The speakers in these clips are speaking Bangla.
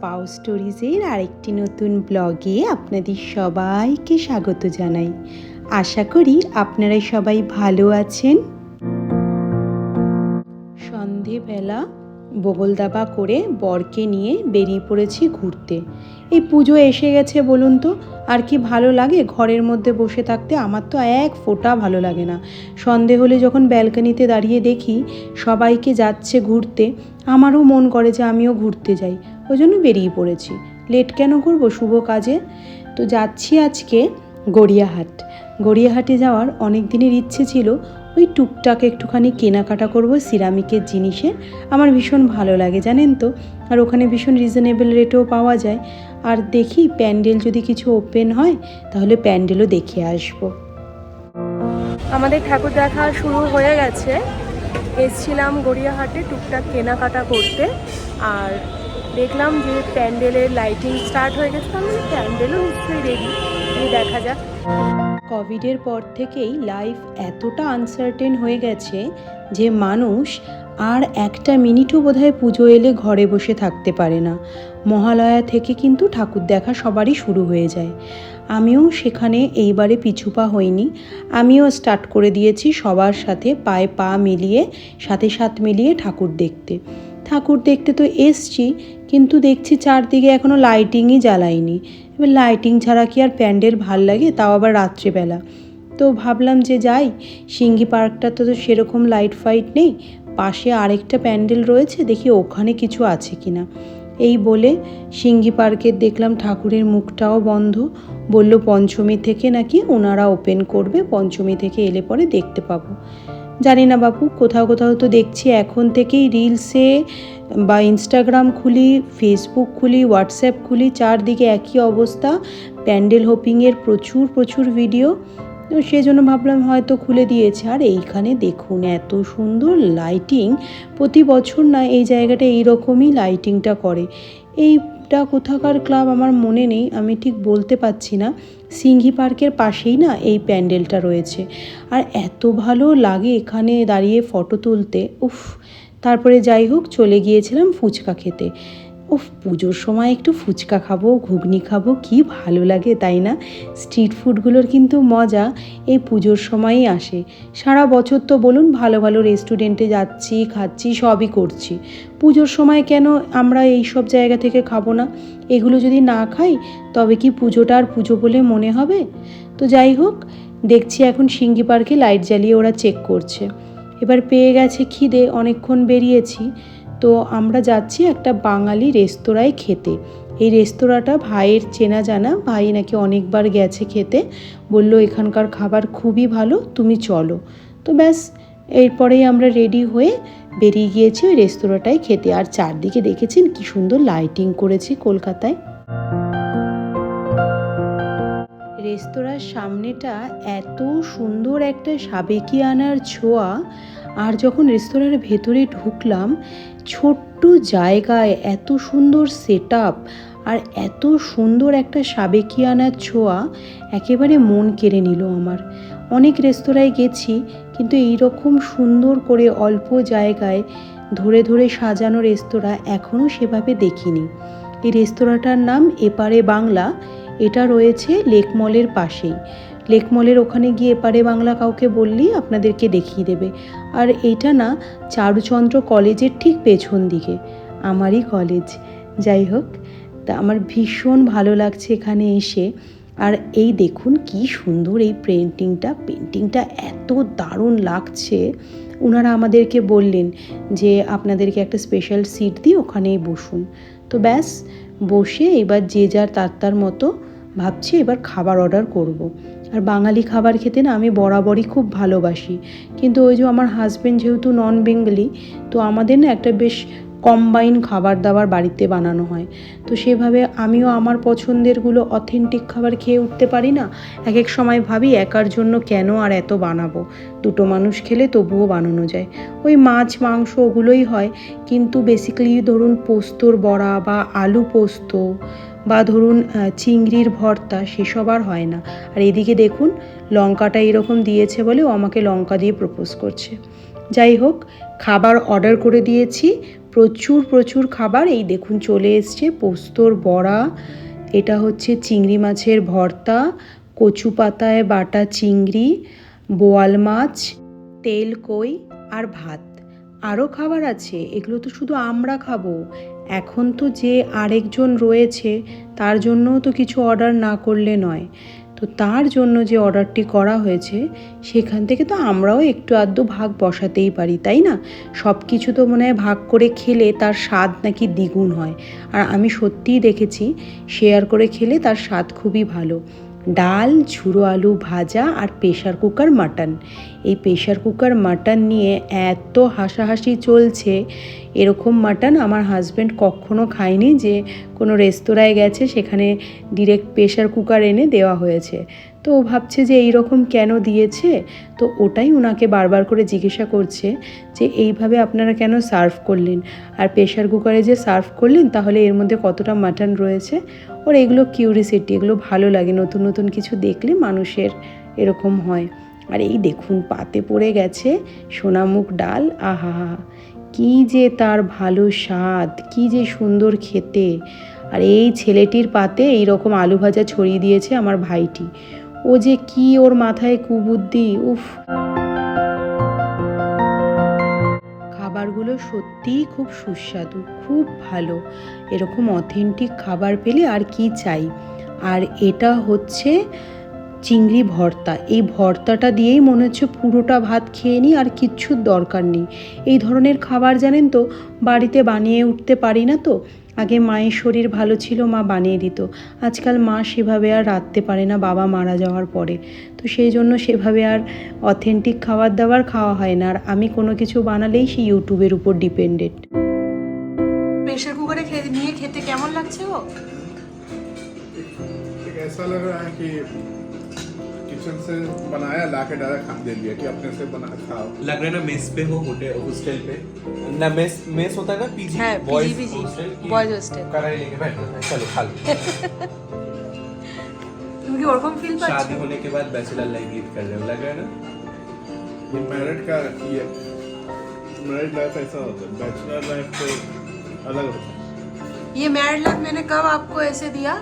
পাও স্টোরিজের আরেকটি নতুন ব্লগে আপনাদের সবাইকে স্বাগত জানাই। আশা করি আপনারা সবাই ভালো আছেন। সন্ধেবেলা বগল দাবা করে বরকে নিয়ে বেরিয়ে পড়েছি ঘুরতে। এই পুজো এসে গেছে বলুন তো, আর কি ভালো লাগে? ঘরের মধ্যে বসে থাকতে আমার তো এক ফোঁটা ভালো লাগে না। সন্ধে হলে যখন ব্যালকনিতে দাঁড়িয়ে দেখি সবাইকে যাচ্ছে ঘুরতে, আমারও মন করে যে আমিও ঘুরতে যাই। ওই জন্য বেরিয়ে পড়েছি। লেট কেন করব? শুভ কাজে। তো যাচ্ছি আজকে গড়িয়াহাট। গড়িয়াহাটে যাওয়ার অনেক দিনের ইচ্ছে ছিল। ওই টুকটাক একটুখানি কেনাকাটা করব সিরামিকের জিনিসে। আমার ভীষণ ভালো লাগে, জানেন তো? আর ওখানে ভীষণ রিজনেবল রেটেও পাওয়া যায়। আর দেখি প্যান্ডেল যদি কিছু ওপেন হয়, তাহলে প্যান্ডেলও দেখে আসব। আমাদের ঠাকুর দেখা শুরু হয়ে গেছে। এসছিলাম গড়িয়াহাটে টুকটাক কেনাকাটা করতে। আর দেখলাম যে প্যান্ডেলের লাইটিং স্টার্ট হয়ে গেছে, তার মানে প্যান্ডেলও নিশ্চয়ই রেডি দেখা যাক। কোভিডের পর থেকেই লাইফ এতটা আনসার্টেন হয়ে গেছে যে মানুষ আর একটা মিনিটও বোধহয় পুজো এলে ঘরে বসে থাকতে পারে না। মহালয়া থেকে কিন্তু ঠাকুর দেখা সবারই শুরু হয়ে যায়। আমিও সেখানে এইবারে পিছুপা হইনি। আমিও স্টার্ট করে দিয়েছি সবার সাথে পায়ে পা মিলিয়ে, সাথে সাথ মিলিয়ে ঠাকুর দেখতে। ঠাকুর দেখতে তো এসছি, কিন্তু দেখছি চারদিকে এখনও লাইটিংই জ্বালায়নি। এবার লাইটিং ছাড়া কি আর প্যান্ডেল ভালো লাগে? তাও আবার রাত্রেবেলা। তো ভাবলাম যে যাই, সিঙ্গি পার্কটা তো সেরকম লাইট ফাইট নেই, পাশে আরেকটা প্যান্ডেল রয়েছে, দেখি ওখানে কিছু আছে কি না এই বলে সিঙ্গি পার্কের দেখলাম ঠাকুরের মুখটাও বন্ধ। বলল, পঞ্চমী থেকে নাকি ওনারা ওপেন করবে, পঞ্চমী থেকে এলে পরে দেখতে পাবো। জানি না বাপু, কোথাও কোথাও তো দেখছি। এখন থেকেই রিলসে বা ইনস্টাগ্রাম খুলি, ফেসবুক খুলি, হোয়াটসঅ্যাপ খুলি, চারদিকে একই অবস্থা। প্যান্ডেল হোপিংয়ের প্রচুর প্রচুর ভিডিও। তো সেই জন্য ভাবলাম হয়তো খুলে দিয়েছে। আর এইখানে দেখুন, এত সুন্দর লাইটিং প্রতি বছর না এই জায়গাটা এইরকমই লাইটিংটা করে। এইটা কোথাকার ক্লাব আমার মনে নেই, আমি ঠিক বলতে পারছি না। সিংহি পার্কের পাশেই না এই প্যান্ডেলটা রয়েছে। আর এত ভালো লাগে এখানে দাঁড়িয়ে ফটো তুলতে, উফ। তারপরে যাই হোক, চলে গিয়েছিলাম ফুচকা খেতে। উফ, পুজোর সময় একটু ফুচকা খাব, ঘুগনি খাব, কি ভালো লাগে তাই না? স্ট্রিট ফুডগুলোর কিন্তু মজা, এই পুজোর সময়ই আসে। সারা বছর তো বলুন ভালো ভালো রেস্টুরেন্টে যাচ্ছি, খাচ্ছি, সবই করছি। পুজোর সময় কেন আমরা এই সব জায়গা থেকে খাব না? এগুলো যদি না খাই, তবে কি পুজোটা আর পুজো বলে মনে হবে? তো যাই হোক, দেখছি এখন সিঙ্গি পার্কে লাইট জ্বালিয়ে ওরা চেক করছে। এবার পেয়ে গেছে খিদে, অনেকক্ষণ বেরিয়েছি। তো আমরা যাচ্ছি একটা বাঙালি রেস্তোরাঁয় খেতে। এই রেস্তোরাঁটা ভাইয়ের চেনা জানা, ভাই নাকি অনেকবার গেছে খেতে। বলল, এখানকার খাবার খুবই ভালো, তুমি চলো। তো ব্যাস, এরপরেই আমরা রেডি হয়ে বেরিয়ে গিয়েছি ওই রেস্তোরাঁটায় খেতে। আর চারদিকে দেখেছেন কি সুন্দর লাইটিং করেছি কলকাতায়। রেস্তোরাঁর সামনেটা এত সুন্দর একটা সাবেকিয়ানার ছোঁয়া। আর যখন রেস্তোরাঁর ভেতরে ঢুকলাম, ছোট্ট জায়গায় এত সুন্দর সেট আর এত সুন্দর একটা সাবেকিয়ানার ছোঁয়া একেবারে মন কেড়ে নিল আমার। অনেক রেস্তোরাঁয় গেছি, কিন্তু এই রকম সুন্দর করে অল্প জায়গায় ধরে ধরে সাজানো রেস্তোরাঁ এখনও সেভাবে দেখিনি। এই রেস্তোরাঁটার নাম এপারে বাংলা, এটা রয়েছে লেকমলের পাশেই। লেকমলের ওখানে গিয়ে এপারে বাংলা কাউকে বললেই আপনাদেরকে দেখিয়ে দেবে। আর এইটা না, চারুচন্দ্র কলেজের ঠিক পেছন দিকে। আমারই কলেজ। যাই হোক, তা আমার ভীষণ ভালো লাগছে এখানে এসে। আর এই দেখুন কি সুন্দর এই পেন্টিংটা পেন্টিংটা এত দারুণ লাগছে। ওনারা আমাদেরকে বললেন যে, আপনাদেরকে একটা স্পেশাল সিট দিই ওখানেই বসুন। তো ব্যাস, বসে এবার যে যার তার তার মতো ভাবছি এবার খাবার অর্ডার করব। আর বাঙালি খাবার খেতে না আমি বরাবরই খুব ভালোবাসি। কিন্তু ওই যে আমার হাজব্যান্ড যেহেতু নন বেঙ্গলি তো আমাদের না একটা বেশ কম্বাইন খাবার দাবার বাড়িতে বানানো হয়। তো সেভাবে আমিও আমার পছন্দেরগুলো অথেন্টিক খাবার খেয়ে উঠতে পারি না। এক এক সময় ভাবি একার জন্য কেন আর এত বানাবো? দুটো মানুষ খেলে তবুও বানানো যায়। ওই মাছ, মাংস ওগুলোই হয়। কিন্তু বেসিক্যালি ধরুন পোস্তর বড়া বা আলু পোস্ত বা ধরুন চিংড়ির ভর্তা সেসব আর হয় না। আর এদিকে দেখুন, লঙ্কাটা এরকম দিয়েছে বলে ও আমাকে লঙ্কা দিয়ে প্রপোজ করছে। যাই হোক, খাবার অর্ডার করে দিয়েছি। প্রচুর প্রচুর খাবার। এই দেখুন, চলে এসছে পোস্তর বড়া। এটা হচ্ছে চিংড়ি মাছের ভর্তা, কচু পাতায় বাটা চিংড়ি, বোয়াল মাছ, তেল, কই আর ভাত। আরও খাবার আছে। এগুলো তো শুধু আমরা খাব। এখন তো যে আরেকজন রয়েছে, তার জন্যও তো কিছু অর্ডার না করলে নয়। তো তার জন্য যে অর্ডারটি করা হয়েছে, সেখান থেকে তো আমরাও একটু আধটু ভাগ বসাতেই পারি, তাই না? সব কিছু তো মনে হয় ভাগ করে খেলে তার স্বাদ নাকি দ্বিগুণ হয়। আর আমি সত্যিই দেখেছি, শেয়ার করে খেলে তার স্বাদ খুবই ভালো। ডাল ঝুরো আলু ভাজা আর প্রেশার কুকার মাটন। এই প্রেশার কুকার মাটন নিয়ে এত হাসাহাসি চলছে। এরকম মাটন আমার হাজব্যান্ড কখনো খায়নি যে কোনো রেস্তোরাঁয় গেছে সেখানে ডিরেক্ট প্রেশার কুকার এনে দেওয়া হয়েছে। তো ও ভাবছে যে এই রকম কেন দিয়েছে? তো ওটাই ওনাকে বারবার করে জিজ্ঞাসা করছে যে এইভাবে আপনারা কেন সার্ভ করলেন? আর প্রেশার কুকারে যে সার্ভ করলেন, তাহলে এর মধ্যে কতটা মাটন রয়েছে? ওর এগুলো কিউরিসিটি এগুলো ভালো লাগে। নতুন নতুন কিছু দেখলে মানুষের এরকম হয়। আর এই দেখুন, পাতে পড়ে গেছে সোনামুখ ডাল। আহা, কি যে তার ভালো স্বাদ, কি যে সুন্দর খেতে। আর এই ছেলেটির পাতে এই রকম আলু ভাজা ছড়িয়ে দিয়েছে আমার ভাইটি। ও যে কি ওর মাথায় কুবুদ্ধি, উফ। খাবারগুলো সত্যিই খুব সুস্বাদু, খুব ভালো। এরকম অথেন্টিক খাবার পেলে আর কি চাই? আর এটা হচ্ছে চিংড়ি ভর্তা। এই ভর্তাটা দিয়েই মনে হচ্ছে পুরোটা ভাত খেয়ে নিই, আর কিচ্ছুর দরকার নেই। এই ধরনের খাবার জানেন তো, বাড়িতে বানিয়ে উঠতে পারি না তো আগে মায়ের শরীর ভালো ছিল মা বানিয়ে দিত আজকাল মা সেভাবে আর রাঁধতে পারে না বাবা মারা যাওয়ার পরে তো সেই জন্য সেভাবে আর অথেন্টিক খাবার দাবার খাওয়া হয় না আর আমি কোনো কিছু বানালেই সেই ইউটিউবের উপর ডিপেন্ডেড প্রেশার কুকারে নিয়ে খেতে কেমন লাগছে ও किचन से बनाया ला के डायरेक्ट खा दे दिया कि अपने से बना खाओ। लग रहा है ना मेस पे हो होटल हॉस्टल पे? ना मेस मेस होता है ना पीजी है, बॉयज़ हॉस्टल बॉयज़ हॉस्टल कढ़ाई लेके बैठना है चलो खा लो। क्योंकि और कौन फील पाच शादी अच्छा। होने के बाद बैचलर लाइफ लीड कर रहे हो लग रहा है ना? ये मैरिड का ये मैरिड लाइफ ऐसा होता है बैचलर लाइफ तो अलग होता है। ये मैरिड लाइफ मैंने कब आपको ऐसे दिया?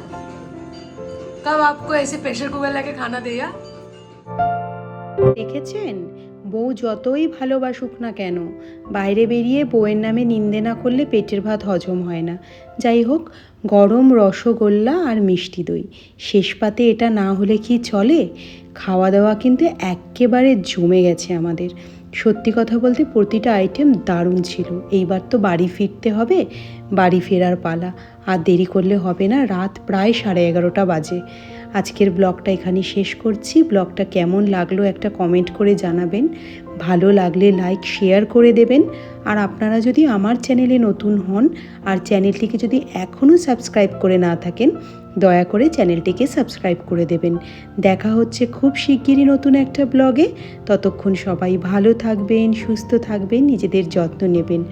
कब आपको ऐसे प्रेशर कुकर लेके खाना दिया? দেখেছেন? বউ যতই ভালোবাসুক না কেন, বাইরে বেরিয়ে বউয়ের নামে নিন্দে না করলে পেটের ভাত হজম হয় না। যাই হোক, গরম রসগোল্লা আর মিষ্টি দই। শেষ পাতে এটা না হলে কি চলে? খাওয়া দাওয়া কিন্তু এক্কেবারে জমে গেছে আমাদের। সত্যি কথা বলতে প্রতিটা আইটেম দারুণ ছিল। এইবার তো বাড়ি ফিরতে হবে, বাড়ি ফেরার পালা। আর দেরি করলে হবে না, রাত প্রায় সাড়ে এগারোটা বাজে। আজকের ব্লগটা এখানে শেষ করছি। ব্লগটা কেমন লাগল একটা কমেন্ট করে জানাবেন। ভালো লাগলে লাইক শেয়ার করে দেবেন। আর আপনারা যদি আমার চ্যানেলে নতুন হন আর চ্যানেলটিকে যদি এখনও সাবস্ক্রাইব করে না থাকেন, দয়া করে চ্যানেলটিকে সাবস্ক্রাইব করে দেবেন। দেখা হচ্ছে খুব শিগগিরই নতুন একটা ব্লগে। ততক্ষণ সবাই ভালো থাকবেন, সুস্থ থাকবেন, নিজেদের যত্ন নেবেন।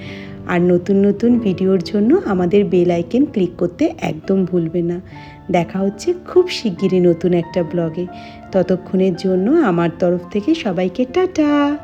আর নতুন নতুন ভিডিওর জন্য আমাদের বেল আইকেন ক্লিক করতে একদম ভুলবে না। দেখা হচ্ছে খুব শিগগিরই নতুন একটা ব্লগে। ততক্ষণের জন্য আমার তরফ থেকে সবাইকে টাটা!